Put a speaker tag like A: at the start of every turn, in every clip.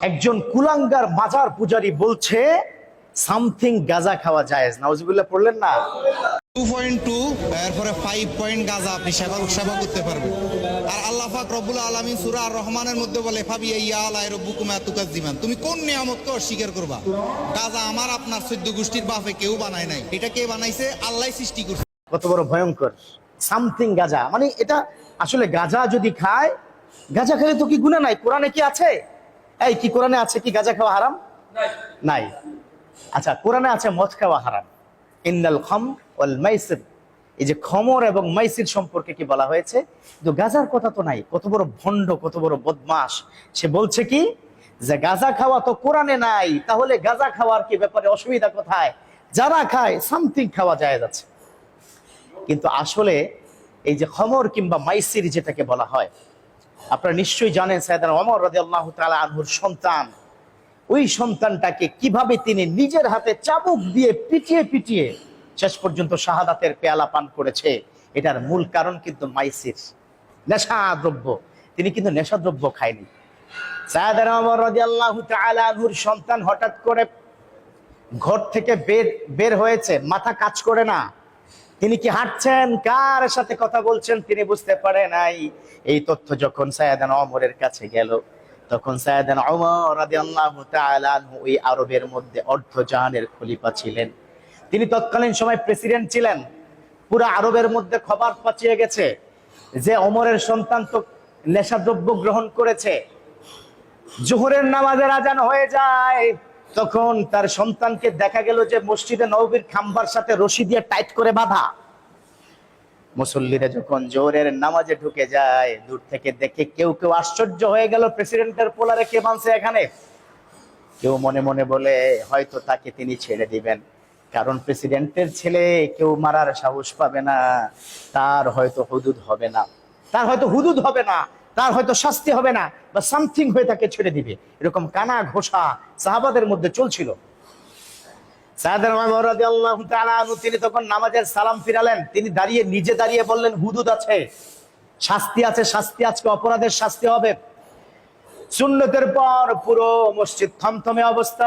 A: একজন কুলাঙ্গার মাজার পূজারি বলছে সামথিং গাজা খাওয়া যায় নাউজুবিল্লাহ পড়লেন না?
B: টু পয়েন্ট টু এরপরে ফাইভ পয়েন্ট গাজা আপনি সেবা সেবা করতে পারবেন। আর আল্লাহ পাক রব্বুল আলমী সুরা আর রহমানের মধ্যে বলে ফাবি ইয়া আলাই রব্বুকুমা তুকাজ দিমান তুমি কোন নিয়ামতকে অস্বীকার করবা? গাজা আমার আপনার গোষ্ঠীর বাপে কেউ বানায় নাই। এটা কে বানাইছে? আল্লাহ সৃষ্টি করছে।
A: কত বড় ভয়ঙ্কর। Something Gaza. মানে এটা আসলে গাজা যদি খায় গাজা খেলে তো কি গুণা নাই? কোরআনে কি আছে? এই কি কোরআনে আছে কি গাজা খাওয়া হারাম? নাই। আচ্ছা কোরআনে আছে মদ খাওয়া হারাম। ইন্দাল খম ওয়াল মাইসির। এই যে খমর এবং মাইসির সম্পর্কে কি বলা হয়েছে? কিন্তু গাজার কথা তো নাই। কত বড় ভণ্ড কত বড় বদমাস সে বলছে কি? যে গাজা খাওয়া তো কোরআনে নাই তাহলে গাজা খাওয়ার কি ব্যাপারে অসুবিধা কোথায়? যারা খায় সামথিং খাওয়া যায় যাচ্ছে কিন্তু আসলে এই যে খমর কিংবা মাইসির যেটাকে বলা হয় আপনারা নিশ্চয়ই জানেন সাইদান অমর রাজি আল্লাহ তালা আনহুর সন্তান। ওই সন্তানটাকে কীভাবে তিনি নিজের হাতে চাবুক দিয়ে পিটিয়ে পিটিয়ে শেষ পর্যন্ত শাহাদাতের পেয়ালা পান করেছে, এটার মূল কারণ কিন্তু মাইসির। নেশা দ্রব্য তিনি কিন্তু নেশা দ্রব্য খায়নি। সায়দান অমর রাজি আল্লাহ তালা আনহুর সন্তান হঠাৎ করে ঘর থেকে বের বের হয়েছে, মাথা কাজ করে না। তিনি কি হাঁটছেন? কার সাথে কথা বলছেন তিনি বুঝতে পারে নাই। এই তথ্য যখন সায়দান অমরের কাছে গেল, তখন সায়াদান অমর ওই আরবের মধ্যে অর্ধজাহানের খলিফা ছিলেন। তিনি তৎকালীন সময় প্রেসিডেন্ট ছিলেন। পুরো আরবের মধ্যে খবর পাচিয়ে গেছে যে অমরের সন্তান তো নেশাদ্রব্য গ্রহণ করেছে। জোহরের নামাজের আজান হয়ে যায়। তখন তার সন্তানকে দেখা গেল যে মসজিদে নবীর খাম্বার সাথে রশি দিয়ে টাইট করে বাঁধা। মুসল্লিরা যখন জোহরের নামাজে ঢুকে যায়, দূর থেকে দেখে কেউ কেউ আশ্চর্য হয়ে গেল প্রেসিডেন্টের পোলারে কে মানছে এখানে। কেউ মনে মনে বলে, হয়তো তাকে তিনি ছেড়ে দিবেন। কারণ প্রেসিডেন্টের ছেলে কেউ মারার সাহস পাবে না। তার হয়তো হুদুদ হবে না। তার হয়তো হুদুদ হবে না। তার হয়তো শাস্তি হবে না বা সামথিং হয়ে তাকে ছেড়ে দিবে। এরকম কানা ঘোষা সাহাবাদের মধ্যে চলছিল। তিনি তখন নামাজের সালাম ফিরালেন। তিনি দাঁড়িয়ে, নিজে দাঁড়িয়ে বললেন, হুদুদ আছে। শাস্তি আছে, শাস্তি আজকে অপরাধের শাস্তি হবে। সুন্নতের পর পুরো মসজিদ থমথমে অবস্থা।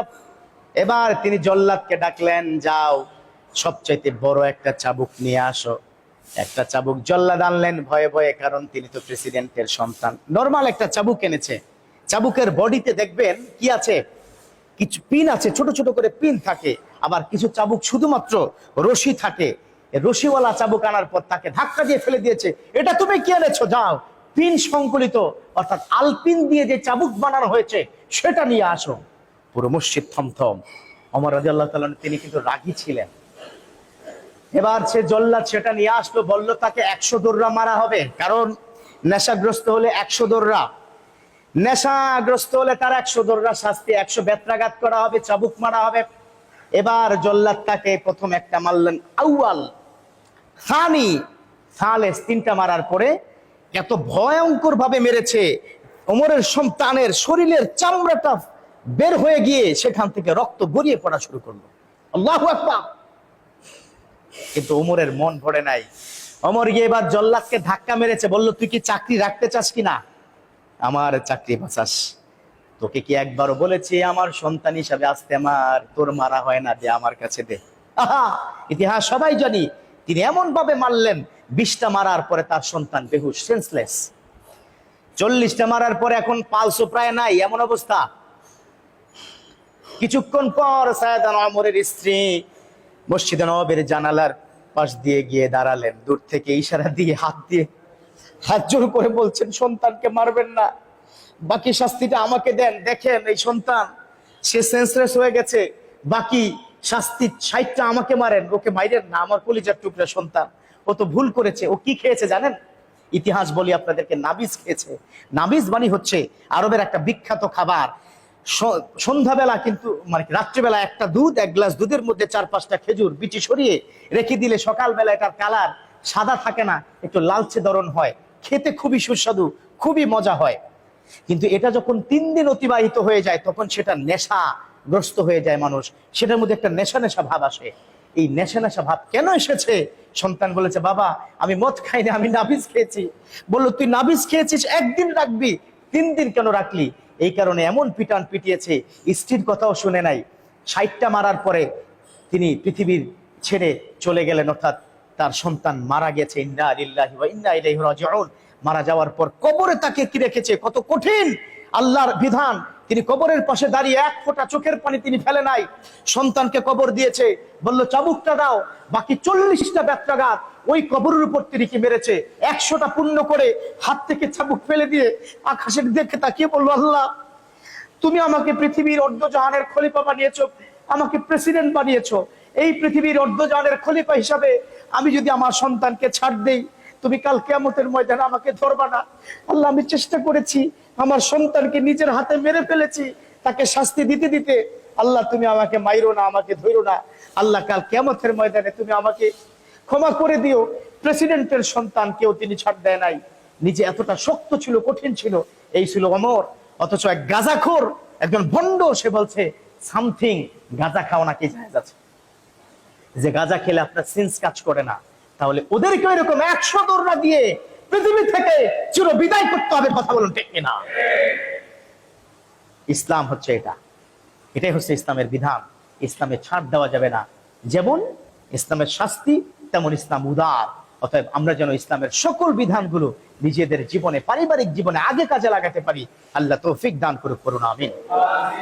A: এবার তিনি জল্লাদকে ডাকলেন, যাও, সবচাইতে বড় একটা চাবুক নিয়ে আসো। একটা চাবুক জল্লাদ আনলেন ভয়ে ভয়ে, কারণ তিনি তো প্রেসিডেন্টের সন্তান। নর্মাল একটা চাবুক এনেছে। চাবুকের বডিতে দেখবেন কি আছে? কিছু পিন আছে, ছোট ছোট করে পিন থাকে। আবার কিছু চাবুক শুধুমাত্র রশি থাকে। রশিওয়ালা চাবুক আনার পর তাকে ধাক্কা দিয়ে ফেলে দিয়েছে। এটা তুমি কি এনেছো? যাও। পিন সংকলিত, অর্থাৎ আলপিন দিয়ে যে চাবুক বানানো হয়েছে, সেটা নিয়ে আসো। পুরো মসজিদ থমথম। অমর রাজি আল্লাহ তিনি কিন্তু রাগী ছিলেন। এবার সে জল্লাদ সেটা নিয়ে আসলো, বলল, তাকে একশো দৌড়া মারা হবে। কারণ নেশাগ্রস্ত হলে একশো দৌড়া নেশাগ্রস্ত হলে তার একশো দৌড়া শাস্তি, একশো বেত্রাঘাত করা হবে, চাবুক মারা হবে। এবার জল্লাদ তাকে প্রথম একটা মারলেন, আউয়াল। সানি, সালেস তিনটা মারার পরে এত ভয়ঙ্কর ভাবে মেরেছে, ওমরের সন্তানের শরীরের চামড়াটা বের হয়ে গিয়ে সেখান থেকে রক্ত গড়িয়ে পড়া শুরু করল। আল্লাহু আকবার। কিন্তু ওমরের মন ভরে নাই। অমর গিয়ে এবার জল্লাদকে ধাক্কা মেরেছে, বলল, তুই কি চাকরি রাখতে চাস কিনা আমার চাকরি বাঁচাস। তোকে কি একবারও বলেছি, আমার সন্তান হিসাবে আসতে আমার, তোর মারা হয় না, দে আমার কাছে দে। ইতিহাস সবাই জানি, তিনি এমন ভাবে মারলেন, বিশটা মারার পরে তার সন্তান বেহুশ সেন্সলেস চল্লিশটা মারার পরে এখন পালসো প্রায় নাই, এমন অবস্থা। কিছুক্ষণ পর সায়দান অমরের স্ত্রী মসজিদে নবাবের জানালার পাশ দিয়ে গিয়ে দাঁড়ালেন। দূর থেকে ইশারা দিয়ে হাত দিয়ে হাত জোর করে বলছেন, সন্তানকে মারবেন না। বাকি শাস্তিটা আমাকে দেন। দেখেন এই সন্তান, সে সেন্সলেস হয়ে গেছে। বাকি শাস্তি ষাটটা আমাকে মারেন। ওকে মাইরেন না। আমার কলিজার টুকরা সন্তান। ও তো ভুল করেছে। ও কি খেয়েছে জানেন? ইতিহাস বলি আপনাদেরকে, নাবিজ খেয়েছে। নাবিজ মানে হচ্ছে আরবের একটা বিখ্যাত খাবার। সন্ধ্যাবেলা কিন্তু মানে রাত্রিবেলা একটা দুধ, এক গ্লাস দুধের মধ্যে চার পাঁচটা খেজুর বিচি সরিয়ে রেখে দিলে সকালবেলা এটার কালার সাদা থাকে না, একটু লালচে ধরন হয়। খেতে খুবই সুস্বাদু, খুবই মজা হয়। কিন্তু এটা যখন তিন দিন অতিবাহিত হয়ে যায়, তখন সেটা নেশা গ্রস্ত হয়ে যায় মানুষ। সেটার মধ্যে একটা নেশা নেশা ভাব আসে। এই নেশা নেশা ভাব কেন এসেছে? সন্তান বলেছে, বাবা, আমি মদ খাইনি, আমি নাবিজ খেয়েছি। বলল, তুই নাবিজ খেয়েছিস? একদিন রাখবি, তিন দিন কেন রাখলি? এই কারণে এমন পিটান পিটিয়েছে, স্ত্রীর কথাও শুনে নাই। ষাটটা মারার পরে তিনি পৃথিবীর ছেড়ে চলে গেলেন, অর্থাৎ তার সন্তান মারা গেছে। ইন্না লিল্লাহি ওয়া ইন্না ইলাইহি মারা যাওয়ার পর কবরে তাকে কি রেখেছে? কত কঠিন আল্লাহর বিধান। তিনি কবরের পাশে দাঁড়িয়ে এক ফোঁটা চোখের পানি তিনি ফেলে নাই। সন্তানকে কবর দিয়েছে। বলল, চাবুকটা দাও, বাকি চল্লিশটা ব্যত্রাঘাত ওই কবরের উপর তিনি কি মেরেছে? একশোটা পূর্ণ করে হাত থেকে চাবুক ফেলে দিয়ে আকাশের দেখে তাকিয়ে বলল, আল্লাহ, তুমি আমাকে পৃথিবীর অর্ধজাহানের খলিফা বানিয়েছো, আমাকে প্রেসিডেন্ট বানিয়েছো। এই পৃথিবীর অর্ধজাহানের খলিফা হিসাবে আমি যদি আমার সন্তানকে ছাড় দেই তুমি কাল কেয়ামতের ময়দানে আমাকে ধরবা না। আল্লাহ, আমি চেষ্টা করেছি, আমার সন্তানকে নিজের হাতে মেরে ফেলেছি, তাকে শাস্তি দিতে দিতে। আল্লাহ, তুমি আমাকে মাইরো না, আমাকে ধরো না। আল্লাহ, কাল কেয়ামতের ময়দানে তুমি আমাকে ক্ষমা করে দিও। প্রেসিডেন্টের সন্তান কেউ তিনি ছাড় দেয় নাই। নিজে এতটা শক্ত ছিল, কঠিন ছিল, এই ছিল অমর। অথচ এক গাজাখোর, একজন ভণ্ড সে বলছে, সামথিং, গাজা খাওয়া নাকি যে গাজা খেলে আপনার সেন্স কাজ করে না। তাহলে ওদেরকে এরকম একশো দৌড়া দিয়ে পৃথিবী থেকে চির বিদায় করতে হবে কথা বলুন, ঠিক কিনা? ইসলাম হচ্ছে এটা। এটাই হচ্ছে ইসলামের বিধান। ইসলামে ছাড় দেওয়া যাবে না। যেমন ইসলামের শাস্তি, তেমন ইসলাম উদার। অতএব আমরা যেন ইসলামের সকল বিধানগুলো নিজেদের জীবনে, পারিবারিক জীবনে আগে কাজে লাগাতে পারি। আল্লাহ তৌফিক দান করুক করুন আমিন।